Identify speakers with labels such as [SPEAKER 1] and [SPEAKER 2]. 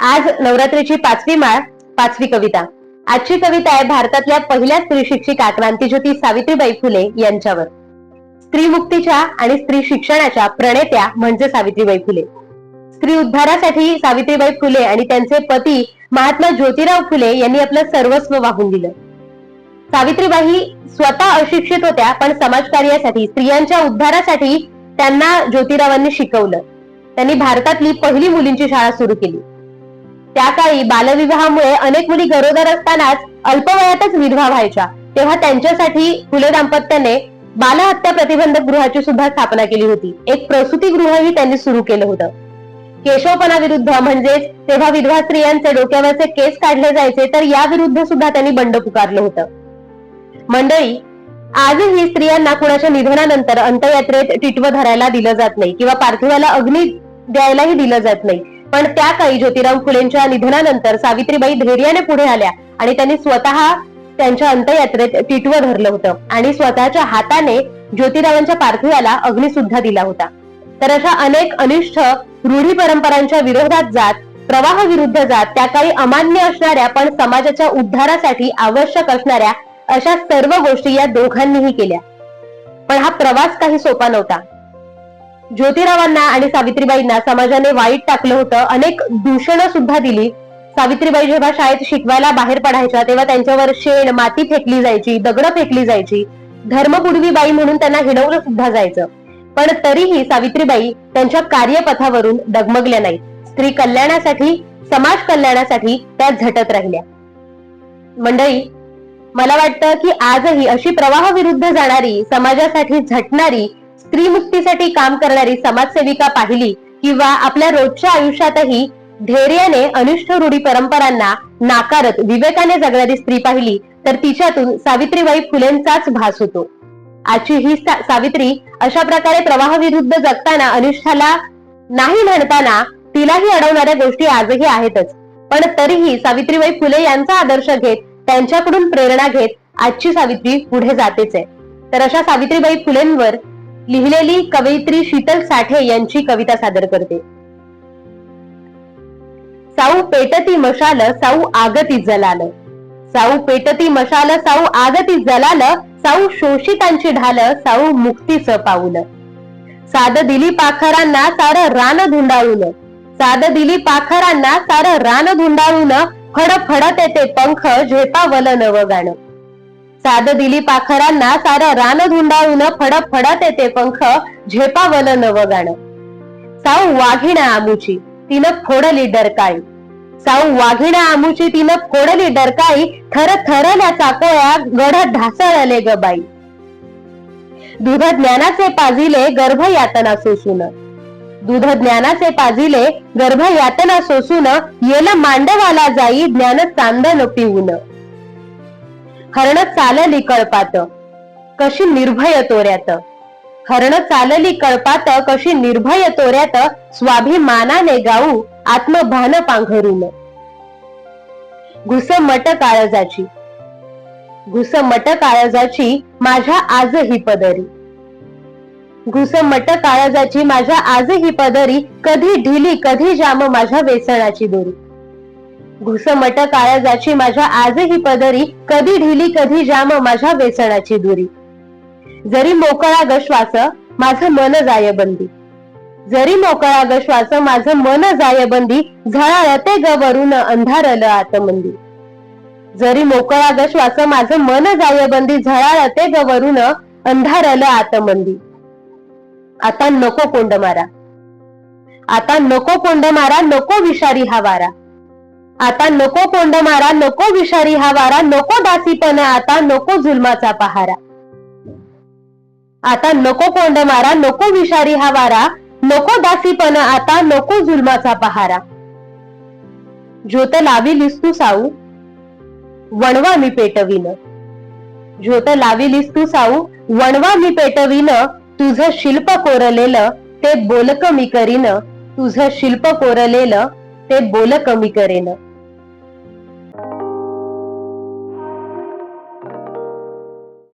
[SPEAKER 1] आज नवरात्रीची पाचवी माळ पाचवी कविता. आजची कविता आहे भारतातल्या पहिल्या स्त्री शिक्षिका क्रांतीज्योती सावित्रीबाई फुले यांच्यावर. स्त्री मुक्तीच्या आणि स्त्री शिक्षणाच्या प्रणेत्या म्हणजे सावित्रीबाई फुले. स्त्री उद्धारासाठी सावित्रीबाई फुले आणि त्यांचे पती महात्मा ज्योतिराव फुले यांनी आपलं सर्वस्व वाहून दिलं. सावित्रीबाई स्वतः अशिक्षित होत्या पण समाजकार्यासाठी स्त्रियांच्या उद्धारासाठी त्यांना ज्योतिरावांनी शिकवलं. त्यांनी भारतातली पहिली मुलींची शाळा सुरू केली. त्या काळी बालविवाहामुळे अनेक मुली गरोदर असतानाच अल्पवयातच विधवा व्हायच्या. तेव्हा त्यांच्यासाठी फुले दाम्पत्याने बालहत्या प्रतिबंधक गृहाची सुद्धा स्थापना केली होती. एक प्रसूती गृहही त्यांनी सुरू केलं होतं. केशवपणाविरुद्ध म्हणजेच तेव्हा विधवा स्त्रियांचे डोक्यावरचे केस काढले जायचे तर याविरुद्ध सुद्धा त्यांनी बंड पुकारलं होतं. मंडळी आजही स्त्रियांना कुणाच्या निधनानंतर अंत्ययात्रेत टिटवं धरायला दिलं जात नाही किंवा पार्थिवाला अग्नी द्यायलाही दिलं जात नाही. पण त्या काही ज्योतिराम फुलेंच्या निधनानंतर सावित्रीबाई धैर्याने पुढे आल्या आणि त्यांनी स्वतः त्यांच्या अंतयात्रेत टिटव धरलं होतं आणि स्वतःच्या हाताने ज्योतिरावांच्या पार्थिवाला अग्नी सुद्धा दिला होता. तर अशा अनेक अनिष्ट रूढी परंपरांच्या विरोधात जात प्रवाह विरुद्ध जात त्या काही अमान्य असणाऱ्या पण समाजाच्या उद्धारासाठी आवश्यक असणाऱ्या अशा सर्व गोष्टी या दोघांनीही केल्या. पण हा प्रवास काही सोपा नव्हता. ज्योतिरावांना आणि सावित्रीबाईंना समाजाने वाईट टाकलं होतं. अनेक दूषणं सुद्धा दिली. सावित्रीबाई जेव्हा शाळेत शिकवायला बाहेर पडायच्या तेव्हा त्यांच्यावर शेण माती फेकली जायची दगडं फेकली जायची. धर्मपूर्वी बाई म्हणून त्यांना हिणवलं सुद्धा जायचं. पण तरीही सावित्रीबाई त्यांच्या कार्यपथावरून डगमगल्या नाहीत. स्त्री कल्याणासाठी समाज कल्याणासाठी त्या झटत राहिल्या. मंडळी मला वाटतं की आजही अशी प्रवाह विरुद्ध जाणारी समाजासाठी झटणारी स्त्रीमुक्तीसाठी काम करणारी समाजसेविका पाहिली किंवा आपल्या रोजच्या आयुष्यातही धैर्याने अनिष्ट रूढी परंपरांना नाकारत विवेकाने जगणारी स्त्री पाहिली तर तिच्यातून सावित्रीबाई फुलेंचाच भास होतो. आजची ही सावित्री अशा प्रकारे प्रवाह विरुद्ध जगताना अनिष्ठाला नाही म्हणताना तिलाही अडवणाऱ्या गोष्टी आजही आहेतच. पण तरीही सावित्रीबाई फुले यांचा आदर्श घेत त्यांच्याकडून प्रेरणा घेत आजची सावित्री पुढे जातेच आहे. तर अशा सावित्रीबाई फुलेंवर लिहिलेली कवयित्री शीतल साठे यांची कविता सादर करते. साऊ पेटती मशाल साऊ आगती जलाल. साऊ पेटती मशाल साऊ आगती जलाल साऊ शोषितांची ढाल साऊ मुक्तीचं पाऊल. साध दिली पाखरांना सारं रान धुंडाळून. साध दिली पाखरांना सारं रान धुंडाळून फड फडत येते पंख झेपावल नव गाणं साध दिली पाखरांना सारं रान धुंडाळून फड फडत येते पंख झेपावल नव गाणं. साऊ वाघिणा आमुची तिनं फोडली डरकाळी. साऊ वाघिणा आमुची तिनं फोडली डरकाळी थर थरल्या चाकोळ्या गड ढासळले ग बाई. दूध ज्ञानाचे पाजिले गर्भ यातना सोसून. दूध ज्ञानाचे पाजिले गर्भ यातना सोसून येल मांडवाला जाई ज्ञान चांदन पिऊन. हरण चालली कळपात कशी निर्भय तोऱ्यात. हरण चालली कळपात कशी निर्भय तोऱ्यात स्वाभिमानाने गाऊ आत्मभान पांघरून. घुसमट काळजाची घुसमट काळजाची माझ्या आजही पदरी. घुसमट काळजाची माझ्या आजही पदरी कधी ढिली कधी जाम माझ्या वेसणाची दोरी. घुसमट काळजाची माझ्या आजही पदरी कधी ढिली कधी जाम माझ्या वेसणाची दुरी. जरी मोकळा ग श्वास माझं मन जाय बंदी जरी मोकळा ग श्वास माझं मन जाय बंदी झळाळते ग वरून अंधारल आतमंदी. जरी मोकळा ग श्वास माझं मन जाय बंदी झळाळते ग वरून अंधारल आतमंदी. आता नको कोंड मारा आता नको कोंड मारा नको विषारी हा वारा. आता नको कोंड मारा नको विषारी हा वारा नको दासीपण आता नको जुलमाचा पहारा. आता नको कोंड मारा नको विषारी हा वारा नको दासीपण आता नको जुलमाचा पहारा. ज्योत लाविलीस तू साऊ वणवा मी पेटविन. ज्योत लाविलीस तू साऊ वणवा मी पेटविन तुझं शिल्प कोरलेलं ते बोलक मी करीन. तुझं शिल्प कोरलेलं ते बोलक मी करेन.